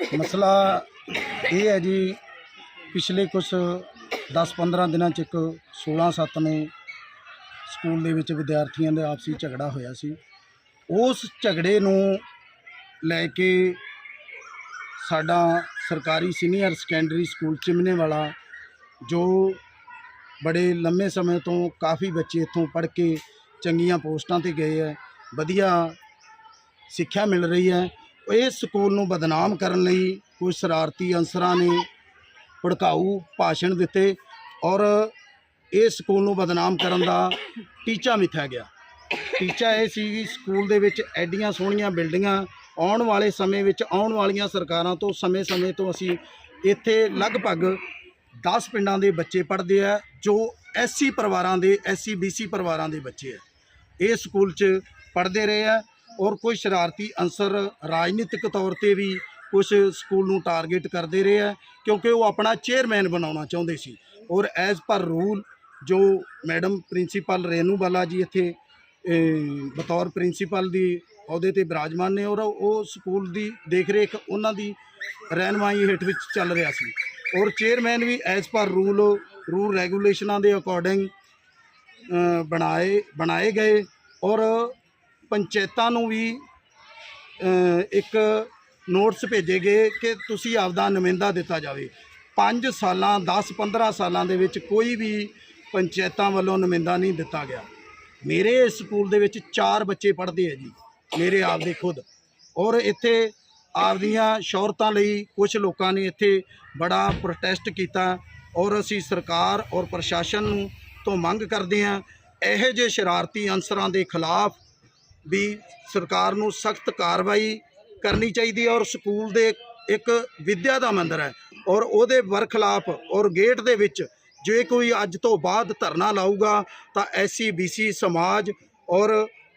ਮਸਲਾ ਇਹ ਹੈ ਜੀ, ਪਿਛਲੇ ਕੁਝ 10-15 ਦਿਨਾਂ ਚ ਇੱਕ 16-7 ਨੂੰ ਸਕੂਲ ਦੇ ਵਿੱਚ ਵਿਦਿਆਰਥੀਆਂ ਦੇ ਆਪਸੀ ਝਗੜਾ ਹੋਇਆ ਸੀ। ਉਸ ਝਗੜੇ ਨੂੰ ਲੈ ਕੇ ਸਾਡਾ ਸਰਕਾਰੀ ਸੀਨੀਅਰ ਸੈਕੰਡਰੀ ਸਕੂਲ ਚਿਮਨੇ ਵਾਲਾ ਜੋ ਬੜੇ ਲੰਮੇ ਸਮੇਂ ਤੋਂ ਕਾਫੀ ਬੱਚੇ ਇੱਥੋਂ ਪੜ੍ਹ ਕੇ ਚੰਗੀਆਂ ਪੋਸਟਾਂ ਤੇ ਗਏ ਹੈ, ਵਧੀਆ ਸਿੱਖਿਆ ਮਿਲ ਰਹੀ ਹੈ। ਇਸ ਸਕੂਲ ਨੂੰ ਬਦਨਾਮ ਕਰਨ ਲਈ ਕੁਝ ਸ਼ਰਾਰਤੀ ਅਨਸਰਾਂ ਨੇ ਭੜਕਾਊ ਭਾਸ਼ਣ ਦਿੱਤੇ ਔਰ ਇਸ ਸਕੂਲ ਨੂੰ ਬਦਨਾਮ ਕਰਨ ਦਾ ਟੀਚਾ ਮਿਥਿਆ ਗਿਆ। ਟੀਚਾ ਇਹ ਸੀ ਕਿ ਸਕੂਲ ਦੇ ਵਿੱਚ ਐਡੀਆਂ ਸੋਹਣੀਆਂ ਬਿਲਡਿੰਗਾਂ ਆਉਣ ਵਾਲੇ ਸਮੇਂ ਵਿੱਚ ਆਉਣ ਵਾਲੀਆਂ ਸਰਕਾਰਾਂ ਤੋਂ ਸਮੇਂ-ਸਮੇਂ ਤੋਂ ਅਸੀਂ ਇੱਥੇ ਲਗਭਗ 10 ਪਿੰਡਾਂ ਦੇ ਬੱਚੇ ਪੜ੍ਹਦੇ ਆ, ਜੋ ਐਸਸੀ ਪਰਿਵਾਰਾਂ ਦੇ ਐਸਸੀ ਬੀਸੀ ਪਰਿਵਾਰਾਂ ਦੇ ਬੱਚੇ ਆ। ਇਹ ਸਕੂਲ 'ਚ ਪੜ੍ਹਦੇ ਰਹੇ ਆ। ਔਰ ਕੋਈ ਸ਼ਰਾਰਤੀ ਅੰਸਰ ਰਾਜਨੀਤਿਕ ਤੌਰ ਤੇ ਵੀ ਕੁਝ ਸਕੂਲ ਨੂੰ ਟਾਰਗੇਟ ਕਰਦੇ ਰਹੇ ਆ ਕਿਉਂਕਿ ਉਹ ਆਪਣਾ ਚੇਅਰਮੈਨ ਬਣਾਉਣਾ ਚਾਹੁੰਦੇ ਸੀ। ਔਰ ਐਜ਼ ਪਰ ਰੂਲ ਜੋ ਮੈਡਮ ਪ੍ਰਿੰਸੀਪਲ ਰੇਨੂ ਬਾਲਾ ਜੀ ਇੱਥੇ ਬਤੌਰ ਪ੍ਰਿੰਸੀਪਲ ਦੀ ਅਹੁਦੇ ਤੇ ਬਿਰਾਜਮਾਨ ਨੇ ਔਰ ਉਹ ਸਕੂਲ ਦੀ ਦੇਖ ਰੇਖ ਉਹਨਾਂ ਦੀ ਰਹਿਨਮਾਈ ਹੇਠ ਵਿੱਚ ਚੱਲ ਰਿਹਾ ਸੀ। ਔਰ ਚੇਅਰਮੈਨ ਵੀ ਐਜ਼ ਪਰ ਰੂਲ ਰੂਲ ਰੈਗੂਲੇਸ਼ਨਾਂ ਦੇ ਅਕੋਰਡਿੰਗ ਬਣਾਏ ਬਣਾਏ ਗਏ ਔਰ ਪੰਚਾਇਤਾਂ ਨੂੰ ਵੀ ਇੱਕ ਨੋਟਿਸ ਭੇਜੇ ਗਏ ਕਿ ਤੁਸੀਂ ਆਪਦਾ ਨੁਮਾਇੰਦਾ ਦਿੱਤਾ ਜਾਵੇ। 5 ਸਾਲਾਂ 10 15 ਸਾਲਾਂ ਦੇ ਵਿੱਚ ਕੋਈ ਵੀ ਪੰਚਾਇਤਾਂ ਵੱਲੋਂ ਨੁਮਾਇੰਦਾ ਨਹੀਂ ਦਿੱਤਾ ਗਿਆ। ਮੇਰੇ ਇਸ ਸਕੂਲ ਦੇ ਵਿੱਚ 4 ਬੱਚੇ ਪੜ੍ਹਦੇ ਆ ਜੀ, ਮੇਰੇ ਆਪ ਦੇ ਖੁਦ। ਔਰ ਇੱਥੇ ਆਪਦੀਆਂ ਸ਼ੌਹਰਤਾਂ ਲਈ ਕੁਝ ਲੋਕਾਂ ਨੇ ਇੱਥੇ ਬੜਾ ਪ੍ਰੋਟੈਸਟ ਕੀਤਾ ਔਰ ਅਸੀਂ ਸਰਕਾਰ ਔਰ ਪ੍ਰਸ਼ਾਸਨ ਨੂੰ ਤੋਂ ਮੰਗ ਕਰਦੇ ਹਾਂ, ਇਹੋ ਜਿਹੇ ਸ਼ਰਾਰਤੀ ਅਨਸਰਾਂ ਦੇ ਖਿਲਾਫ ਵੀ ਸਰਕਾਰ ਨੂੰ ਸਖਤ ਕਾਰਵਾਈ ਕਰਨੀ ਚਾਹੀਦੀ ਹੈ ਔਰ ਸਕੂਲ ਦੇ ਇੱਕ ਵਿਦਿਆ ਦਾ ਮੰਦਰ ਹੈ ਔਰ ਉਹਦੇ ਵਰਖਲਾਫ ਔਰ ਗੇਟ ਦੇ ਵਿੱਚ ਜੇ ਕੋਈ ਅੱਜ ਤੋਂ ਬਾਅਦ ਧਰਨਾ ਲਾਊਗਾ ਤਾਂ ਐਸਸੀ ਬੀਸੀ ਸਮਾਜ ਔਰ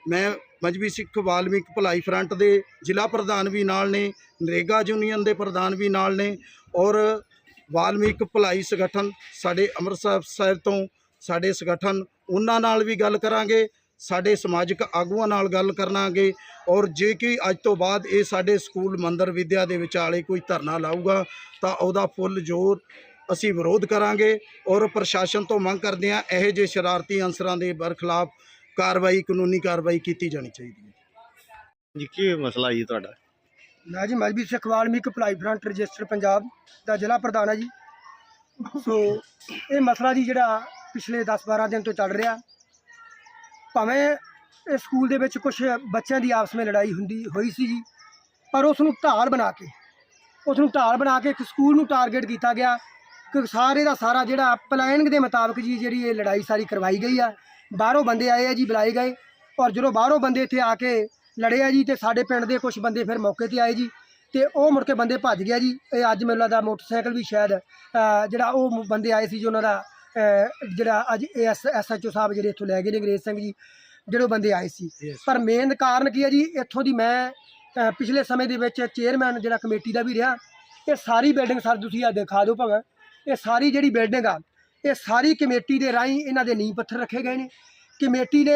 ਮੈਂ ਮਜਬੀ ਸਿੱਖ ਵਾਲਮੀਕ ਭਲਾਈ ਫਰੰਟ ਦੇ ਜ਼ਿਲ੍ਹਾ ਪ੍ਰਧਾਨ ਵੀ ਨਾਲ ਨੇ, ਨਰੇਗਾ ਯੂਨੀਅਨ ਦੇ ਪ੍ਰਧਾਨ ਵੀ ਨਾਲ ਨੇ ਔਰ ਵਾਲਮੀਕ ਭਲਾਈ ਸੰਗਠਨ ਸਾਡੇ ਅੰਮ੍ਰਿਤਸਰ ਸਾਹਿਬ ਤੋਂ ਸਾਡੇ ਸੰਗਠਨ ਉਹਨਾਂ ਨਾਲ ਵੀ ਗੱਲ ਕਰਾਂਗੇ ਸਾਡੇ ਸਮਾਜਿਕ ਆਗੂਆਂ ਨਾਲ ਗੱਲ ਕਰਨਾਗੇ ਔਰ ਜੇ ਕਿ ਅੱਜ ਤੋਂ ਬਾਅਦ ਇਹ ਸਾਡੇ ਸਕੂਲ ਮੰਦਰ ਵਿਦਿਆ ਦੇ ਵਿਚਾਲੇ ਕੋਈ ਧਰਨਾ ਲਾਊਗਾ ਤਾਂ ਉਹਦਾ ਫੁੱਲ ਜ਼ੋਰ ਅਸੀਂ ਵਿਰੋਧ ਕਰਾਂਗੇ ਔਰ ਪ੍ਰਸ਼ਾਸਨ ਤੋਂ ਮੰਗ ਕਰਦੇ ਹਾਂ ਇਹੋ ਜਿਹੇ ਸ਼ਰਾਰਤੀ ਅਨਸਰਾਂ ਦੇ ਬਰਖਲਾਫ ਕਾਰਵਾਈ ਕਾਨੂੰਨੀ ਕਾਰਵਾਈ ਕੀਤੀ ਜਾਣੀ ਚਾਹੀਦੀ ਹੈ। ਜੀ ਕੀ ਮਸਲਾ ਜੀ ਤੁਹਾਡਾ? ਮੈਂ ਜੀ ਮਜਬੀ ਸਿੱਖ ਵਾਲਮੀਕ ਭਲਾਈ ਫਰੰਟ ਰਜਿਸਟਰ ਪੰਜਾਬ ਦਾ ਜ਼ਿਲ੍ਹਾ ਪ੍ਰਧਾਨ ਆ ਜੀ। ਸੋ ਇਹ ਮਸਲਾ ਜੀ ਜਿਹੜਾ ਪਿਛਲੇ 10-12 ਦਿਨ ਤੋਂ ਚੱਲ ਰਿਹਾ ਭਾਵੇਂ ਇਹ ਸਕੂਲ ਦੇ ਵਿੱਚ ਕੁਝ ਬੱਚਿਆਂ ਦੀ ਆਪਸ ਵਿੱਚ ਲੜਾਈ ਹੁੰਦੀ ਹੋਈ ਸੀ ਜੀ, ਪਰ ਉਸ ਨੂੰ ਢਾਲ ਬਣਾ ਕੇ, ਉਸ ਨੂੰ ਢਾਲ ਬਣਾ ਕੇ ਇੱਕ ਸਕੂਲ ਨੂੰ ਟਾਰਗੇਟ ਕੀਤਾ ਗਿਆ ਕਿ ਸਾਰੇ ਦਾ ਸਾਰਾ ਜਿਹੜਾ ਪਲਾਨਿੰਗ ਦੇ ਮੁਤਾਬਕ ਜੀ ਜਿਹੜੀ ਇਹ ਲੜਾਈ ਸਾਰੀ ਕਰਵਾਈ ਗਈ ਆ, ਬਾਹਰੋਂ ਬੰਦੇ ਆਏ ਆ ਜੀ, ਬੁਲਾਏ ਗਏ ਔਰ ਜਦੋਂ ਬਾਹਰੋਂ ਬੰਦੇ ਇੱਥੇ ਆ ਕੇ ਲੜੇ ਆ ਜੀ ਤੇ ਸਾਡੇ ਪਿੰਡ ਦੇ ਕੁਝ ਬੰਦੇ ਫਿਰ ਮੌਕੇ ਤੇ ਆਏ ਜੀ ਤੇ ਉਹ ਮੁੜ ਕੇ ਬੰਦੇ ਭੱਜ ਗਿਆ ਜੀ, ਇਹ ਅੱਜ ਮੈਨੂੰ ਲੱਗਦਾ ਮੋਟਰਸਾਈਕਲ ਵੀ ਸ਼ਾਇਦ ਜਿਹੜਾ ਉਹ ਬੰਦੇ ਆਏ ਸੀ ਜੀ ਉਹਨਾਂ ਦਾ ਜਿਹੜਾ ਅੱਜ ਐਸ ਐਸਐਚਓ ਸਾਹਿਬ ਜਿਹੜੇ ਇੱਥੋਂ ਲੈ ਗਏ ਨੇ ਅੰਗਰੇਜ਼ ਸਿੰਘ ਜੀ ਜਿਹੜੇ ਬੰਦੇ ਆਏ ਸੀ। ਪਰ ਮੇਨ ਕਾਰਨ ਕੀ ਹੈ ਜੀ ਇੱਥੋਂ ਦੀ ਮੈਂ ਪਿਛਲੇ ਸਮੇਂ ਦੇ ਵਿੱਚ ਚੇਅਰਮੈਨ ਜਿਹੜਾ ਕਮੇਟੀ ਦਾ ਵੀ ਰਿਹਾ ਇਹ ਸਾਰੀ ਬਿਲਡਿੰਗ ਸਰ ਤੁਸੀਂ ਆ ਦਿਖਾ ਦਿਓ ਭਾਵੇਂ ਇਹ ਸਾਰੀ ਜਿਹੜੀ ਬਿਲਡਿੰਗ ਆ ਇਹ ਸਾਰੀ ਕਮੇਟੀ ਦੇ ਰਾਹੀਂ ਇਹਨਾਂ ਦੇ ਨੀਂਹ ਪੱਥਰ ਰੱਖੇ ਗਏ ਨੇ। ਕਮੇਟੀ ਨੇ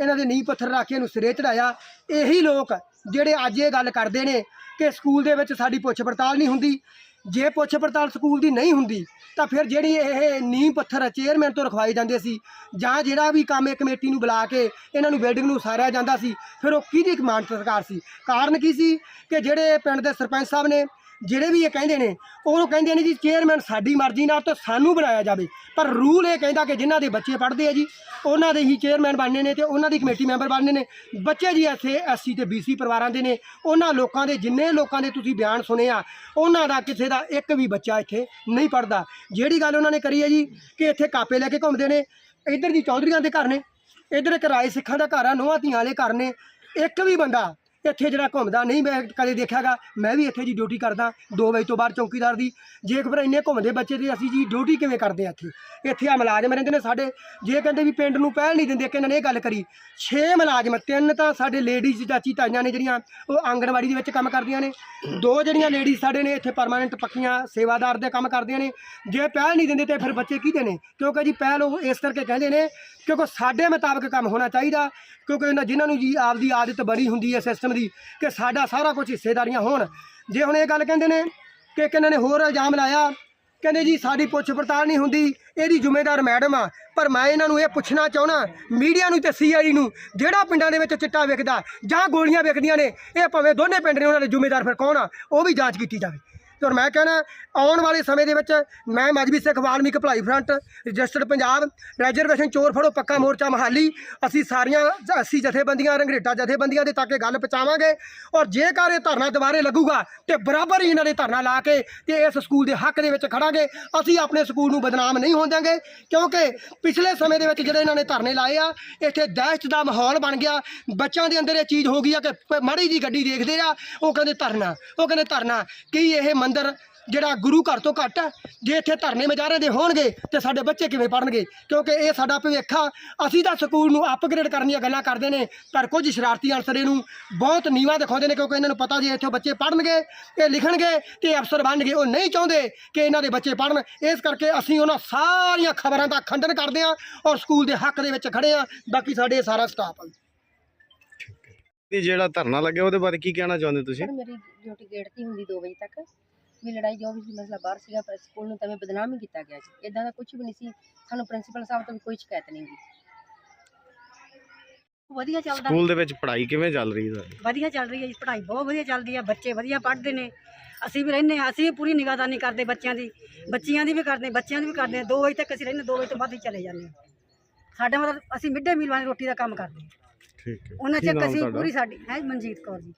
ਇਹਨਾਂ ਦੇ ਨੀਂਹ ਪੱਥਰ ਰੱਖ ਕੇ ਇਹਨੂੰ ਸਿਰੇ ਚੜਾਇਆ ਇਹੀ ਲੋਕ ਜਿਹੜੇ ਅੱਜ ਇਹ ਗੱਲ ਕਰਦੇ ਨੇ ਕਿ ਸਕੂਲ ਦੇ ਵਿੱਚ ਸਾਡੀ ਪੁੱਛ ਪੜਤਾਲ ਨਹੀਂ ਹੁੰਦੀ ਜੇ ਪੁੱਛ ਪੜਤਾਲ ਸਕੂਲ ਦੀ ਨਹੀਂ ਹੁੰਦੀ, ਤਾਂ ਫਿਰ ਜਿਹੜੀ ਇਹ ਨੀਂਹ ਪੱਥਰ ਚੇਅਰਮੈਨ ਤੋਂ ਰਖਵਾਏ ਜਾਂਦੇ ਸੀ, ਜਾਂ ਜਿਹੜਾ ਵੀ ਕੰਮ ਇਹ ਕਮੇਟੀ ਨੂੰ ਬੁਲਾ ਕੇ ਇਹਨਾਂ ਨੂੰ ਬਿਲਡਿੰਗ ਨੂੰ ਉਸਾਰਿਆ ਜਾਂਦਾ ਸੀ, ਫਿਰ ਉਹ ਕਿਹਦੀ ਕਮਾਂਡ ਸਰਕਾਰ ਸੀ? ਕਾਰਨ ਕੀ ਸੀ? ਕਿ ਜਿਹੜੇ ਪਿੰਡ ਦੇ ਸਰਪੰਚ ਸਾਹਿਬ ਨੇ ਜਿਹੜੇ ਵੀ ਇਹ ਕਹਿੰਦੇ ਨੇ, ਉਹ ਕਹਿੰਦੇ ਨੇ ਜੀ ਚੇਅਰਮੈਨ ਸਾਡੀ ਮਰਜ਼ੀ ਨਾਲ ਤਾਂ ਸਾਨੂੰ ਬਣਾਇਆ ਜਾਵੇ। ਪਰ ਰੂਲ ਇਹ ਕਹਿੰਦਾ ਕਿ ਜਿਨ੍ਹਾਂ ਦੇ ਬੱਚੇ ਪੜ੍ਹਦੇ ਆ ਜੀ, ਉਹਨਾਂ ਦੇ ਹੀ ਚੇਅਰਮੈਨ ਬਣਨੇ ਨੇ ਤੇ ਉਹਨਾਂ ਦੀ ਕਮੇਟੀ ਮੈਂਬਰ ਬਣਨੇ ਨੇ। ਬੱਚੇ ਜੀ ਇੱਥੇ ਐਸਸੀ ਤੇ ਬੀਸੀ ਪਰਿਵਾਰਾਂ ਦੇ ਨੇ। ਉਹਨਾਂ ਲੋਕਾਂ ਦੇ, ਜਿੰਨੇ ਲੋਕਾਂ ਦੇ ਤੁਸੀਂ ਬਿਆਨ ਸੁਣੇ ਆ ਉਹਨਾਂ ਦਾ ਕਿਸੇ ਦਾ ਇੱਕ ਵੀ ਬੱਚਾ ਇੱਥੇ ਨਹੀਂ ਪੜਦਾ ਜਿਹੜੀ ਗੱਲ ਉਹਨਾਂ ਨੇ ਕਰੀ ਹੈ ਜੀ, ਕਿ ਇੱਥੇ ਕਾਪੇ ਲੈ ਕੇ ਘੁੰਮਦੇ ਨੇ, ਇੱਧਰ ਦੀ ਚੌਧਰੀਆਂ ਦੇ ਘਰ ਨੇ, ਇੱਧਰ ਇੱਕ ਰਾਏ ਸਿੱਖਾਂ ਦਾ ਘਰ ਆ ਨੋਹਾਂ ਧੀਆਂ ਵਾਲੇ ਘਰ ਨੇ, ਇੱਕ ਵੀ ਬੰਦਾ ਇੱਥੇ ਜਿਹੜਾ ਘੁੰਮਦਾ ਨਹੀਂ, ਮੈਂ ਕਦੇ ਦੇਖਿਆਗਾ, ਮੈਂ ਵੀ ਇੱਥੇ ਜੀ ਡਿਊਟੀ ਕਰਦਾ 2 ਵਜੇ ਤੋਂ ਬਾਅਦ ਚੌਕੀਦਾਰ ਦੀ। ਜੇ ਫਿਰ ਇੰਨੇ ਘੁੰਮਦੇ ਬੱਚੇ ਤੇ ਅਸੀਂ ਜੀ ਡਿਊਟੀ ਕਿਵੇਂ ਕਰਦੇ ਆ ਇੱਥੇ? ਇੱਥੇ ਆ ਮੁਲਾਜ਼ਮ ਰਹਿੰਦੇ ਨੇ ਸਾਡੇ, ਜੇ ਕਹਿੰਦੇ ਵੀ ਪਿੰਡ ਨੂੰ ਪਹਿਲ ਨਹੀਂ ਦਿੰਦੇ ਕਿ ਇਹਨਾਂ ਨੇ ਇਹ ਗੱਲ ਕਰੀ 6 ਮੁਲਾਜ਼ਮ, ਤਿੰਨ ਤਾਂ ਸਾਡੇ ਲੇਡੀਜ਼ ਚਾਚੀ ਤਾਈਆਂ ਨੇ ਜਿਹੜੀਆਂ, ਉਹ ਆਂਗਣਵਾੜੀ ਦੇ ਵਿੱਚ ਕੰਮ ਕਰਦੀਆਂ ਨੇ। ਦੋ ਜਿਹੜੀਆਂ ਲੇਡੀਜ਼ ਸਾਡੇ ਨੇ ਇੱਥੇ ਪਰਮਾਨੈਂਟ ਪੱਕੀਆਂ ਸੇਵਾਦਾਰ ਦੇ ਕੰਮ ਕਰਦੀਆਂ ਨੇ। ਜੇ ਪਹਿਲ ਨਹੀਂ ਦਿੰਦੇ ਤੇ ਫਿਰ ਬੱਚੇ ਕੀ ਨੇ ਕਿਉਂਕਿ ਜੀ ਪਹਿਲ ਉਹ ਇਸ ਕਰਕੇ ਕਹਿੰਦੇ ਨੇ, ਕਿਉਂਕਿ ਸਾਡੇ ਮੁਤਾਬਕ ਕੰਮ ਹੋਣਾ ਚਾਹੀਦਾ, ਕਿਉਂਕਿ ਇਹਨਾਂ ਜਿਨ੍ਹਾਂ ਨੂੰ ਜੀ ਆਪਦੀ ਆਦਤ ਬਣੀ ਹੁੰਦੀ ਹੈ ਸਿਸਟਮ ਦੀ ਕਿ ਸਾਡਾ ਸਾਰਾ ਕੁਝ ਹਿੱਸੇਦਾਰੀਆਂ ਹੋਣ। ਜੇ ਹੁਣ ਇਹ ਗੱਲ ਕਹਿੰਦੇ ਨੇ ਕਿ ਕਿਹਨਾਂ ਨੇ ਹੋਰ ਇਲਜ਼ਾਮ ਲਾਇਆ, ਕਹਿੰਦੇ ਜੀ ਸਾਡੀ ਪੁੱਛ ਪੜਤਾਲ ਨਹੀਂ ਹੁੰਦੀ, ਇਹਦੀ ਜ਼ਿੰਮੇਦਾਰ ਮੈਡਮ ਆ, ਪਰ ਮੈਂ ਇਹਨਾਂ ਨੂੰ ਇਹ ਪੁੱਛਣਾ ਚਾਹਣਾ ਮੀਡੀਆ ਨੂੰ ਤੇ ਸੀਆਈਡੀ ਨੂੰ, ਜਿਹੜਾ ਪਿੰਡਾਂ ਦੇ ਵਿੱਚ ਚਿੱਟਾ ਵਿਕਦਾ ਜਾਂ ਗੋਲੀਆਂ ਵਿਕਦੀਆਂ ਨੇ, ਇਹ ਭਾਵੇਂ ਦੋਨੇ ਪਿੰਡ ਨੇ ਉਹਨਾਂ ਦੇ ਜ਼ਿੰਮੇਦਾਰ ਫਿਰ ਕੌਣ ਆ, ਉਹ ਵੀ ਜਾਂਚ ਕੀਤੀ ਜਾਵੇ। ਤੇ ਔਰ ਮੈਂ ਕਹਿਣਾ, ਆਉਣ ਵਾਲੇ ਸਮੇਂ ਦੇ ਵਿੱਚ ਮੈਂ ਮਜਬੀ ਸਿੱਖ ਵਾਲਮੀਕ ਭਲਾਈ ਫਰੰਟ, ਰਜਿਸਟਰਡ ਪੰਜਾਬ ਰੈਜ਼ਰਵੇਸ਼ਨ ਚੋਰ ਫੜੋ, ਪੱਕਾ ਮੋਰਚਾ ਮਹਾਲੀ, ਅਸੀਂ ਸਾਰੀਆਂ 80 ਜਥੇਬੰਦੀਆਂ, ਰੰਗਰੇਟਾ ਜਥੇਬੰਦੀਆਂ ਦੇ ਤੱਕ ਇਹ ਗੱਲ ਪਹੁੰਚਾਵਾਂਗੇ ਔਰ ਜੇਕਰ ਇਹ ਧਰਨਾ ਦੁਬਾਰੇ ਲੱਗੂਗਾ ਤੇ ਬਰਾਬਰ ਹੀ ਇਹਨਾਂ ਦੇ ਧਰਨਾ ਲਾ ਕੇ ਤੇ ਇਸ ਸਕੂਲ ਦੇ ਹੱਕ ਦੇ ਵਿੱਚ ਖੜਾਂਗੇ, ਅਸੀਂ ਆਪਣੇ ਸਕੂਲ ਨੂੰ ਬਦਨਾਮ ਨਹੀਂ ਹੋਣ ਦਿਆਂਗੇ, ਕਿਉਂਕਿ ਪਿਛਲੇ ਸਮੇਂ ਦੇ ਵਿੱਚ ਜਿਹੜੇ ਇਹਨਾਂ ਨੇ ਧਰਨੇ ਲਾਏ ਆ, ਇੱਥੇ ਦਹਿਸ਼ਤ ਦਾ ਮਾਹੌਲ ਬਣ ਗਿਆ, ਬੱਚਿਆਂ ਦੇ ਅੰਦਰ ਇਹ ਚੀਜ਼ ਹੋ ਗਈ ਆ ਕਿ ਪ- ਮਾੜੀ ਜੀ ਗੱਡੀ ਦੇਖਦੇ ਆ, ਉਹ ਕਹਿੰਦੇ ਧਰਨਾ, ਉਹ ਕਹਿੰਦੇ ਧਰਨਾ, ਕੀ ਇਹ ਮੰਦਿਰ ਜਿਹੜਾ ਗੁਰੂ ਘਰ ਤੋਂ ਘੱਟ ਹੈ ਜੇ ਇੱਥੇ ਧਰਨੇ ਮਜਾਰੇ ਦੇ ਹੋਣਗੇ ਤੇ ਸਾਡੇ ਬੱਚੇ ਕਿਵੇਂ ਪੜਨਗੇ ਕਿਉਂਕਿ ਇਹ ਸਾਡਾ ਭਵਿੱਖ ਆ ਅਸੀਂ ਤਾਂ ਸਕੂਲ ਨੂੰ ਅਪਗ੍ਰੇਡ ਕਰਨ ਦੀਆਂ ਗੱਲਾਂ ਕਰਦੇ ਨੇ ਪਰ ਕੁਝ ਸ਼ਰਾਰਤੀ ਅਨਸਰ ਇਹਨੂੰ ਬਹੁਤ ਨੀਵਾਂ ਦਿਖਾਉਂਦੇ ਨੇ ਕਿਉਂਕਿ ਇਹਨਾਂ ਨੂੰ ਪਤਾ ਜੇ ਇੱਥੇ ਬੱਚੇ ਪੜਨਗੇ ਇਹ ਲਿਖਣਗੇ ਤੇ ਅਫਸਰ ਬਣਨਗੇ ਉਹ ਨਹੀਂ ਚਾਹੁੰਦੇ ਕਿ ਇਹਨਾਂ ਦੇ ਬੱਚੇ ਪੜਨ ਇਸ ਕਰਕੇ ਅਸੀਂ ਉਹਨਾਂ ਸਾਰੀਆਂ ਖਬਰਾਂ ਦਾ ਖੰਡਨ ਕਰਦੇ ਹਾਂ ਔਰ ਸਕੂਲ ਦੇ ਹੱਕ ਦੇ ਵਿੱਚ ਖੜੇ ਹਾਂ। ਬਾਕੀ ਸਾਡੇ ਸਾਰਾ ਸਟਾਫ ਆ। ਇਹ ਜਿਹੜਾ ਧਰਨਾ ਲੱਗਿਆ ਉਹਦੇ ਬਾਰੇ ਕੀ ਕਹਿਣਾ ਚਾਹੁੰਦੇ ਤੁਸੀਂ? ਮੇਰੀ ਡਿਊਟੀ ਗੇਟ ਤੇ ਹੁੰਦੀ 2 ਵਜੇ ਤੱਕ। ਵੀ ਲੜਾਈ ਜੋ ਵੀ ਸੀ ਮਸਲਾ ਬਾਹਰ ਸੀਗਾ ਪਰ ਸਕੂਲ ਨੂੰ ਤਾਂ ਬਦਨਾਮ ਹੀ ਕੀਤਾ ਗਿਆ ਸੀ। ਇਦਾਂ ਦਾ ਕੁਝ ਵੀ ਨਹੀਂ ਸੀ ਸਾਨੂੰ ਪ੍ਰਿੰਸੀਪਲ ਸਾਹਿਬ ਤੋਂ ਵੀ ਕੋਈ ਸ਼ਿਕਾਇਤ ਨਹੀਂ ਗੀ ਵਧੀਆ ਚੱਲਦਾ ਸਕੂਲ ਦੇ ਵਿੱਚ ਪੜ੍ਹਾਈ ਕਿਵੇਂ ਚੱਲ ਰਹੀ ਹੈ ਵਧੀਆ ਚੱਲ ਰਹੀ ਹੈ ਜੀ ਪੜ੍ਹਾਈ ਬਹੁਤ ਵਧੀਆ ਚੱਲਦੀ ਹੈ ਬੱਚੇ ਵਧੀਆ ਪੜ੍ਹਦੇ ਨੇ। ਅਸੀਂ ਵੀ ਰਹਿੰਦੇ ਹਾਂ ਅਸੀਂ ਵੀ ਪੂਰੀ ਨਿਗਾਹਦਾਨੀ ਕਰਦੇ ਬੱਚਿਆਂ ਦੀ ਬੱਚਿਆਂ ਦੀ ਵੀ ਕਰਦੇ ਬੱਚਿਆਂ ਦੀ ਵੀ ਕਰਦੇ 2 ਵਜੇ ਤੱਕ ਅਸੀਂ ਰਹਿੰਦੇ 2 ਵਜੇ ਤੋਂ ਬਾਅਦ ਹੀ ਚਲੇ ਜਾਂਦੇ ਹਾਂ। ਸਾਡਾ ਮਤਲਬ ਅਸੀਂ ਮਿੱਡੇ ਮੀਲ ਵਾਲੀ ਰੋਟੀ ਦਾ ਕੰਮ ਕਰਦੇ ਹਾਂ। ਠੀਕ ਹੈ। ਉਹਨਾਂ ਕੀ ਚੱਕ ਅਸੀਂ ਤੁਹਾਡਾ? ਪੂਰੀ ਸਾਡੀ ਹੈ ਮਨਜੀਤ ਕੌਰ ਜੀ।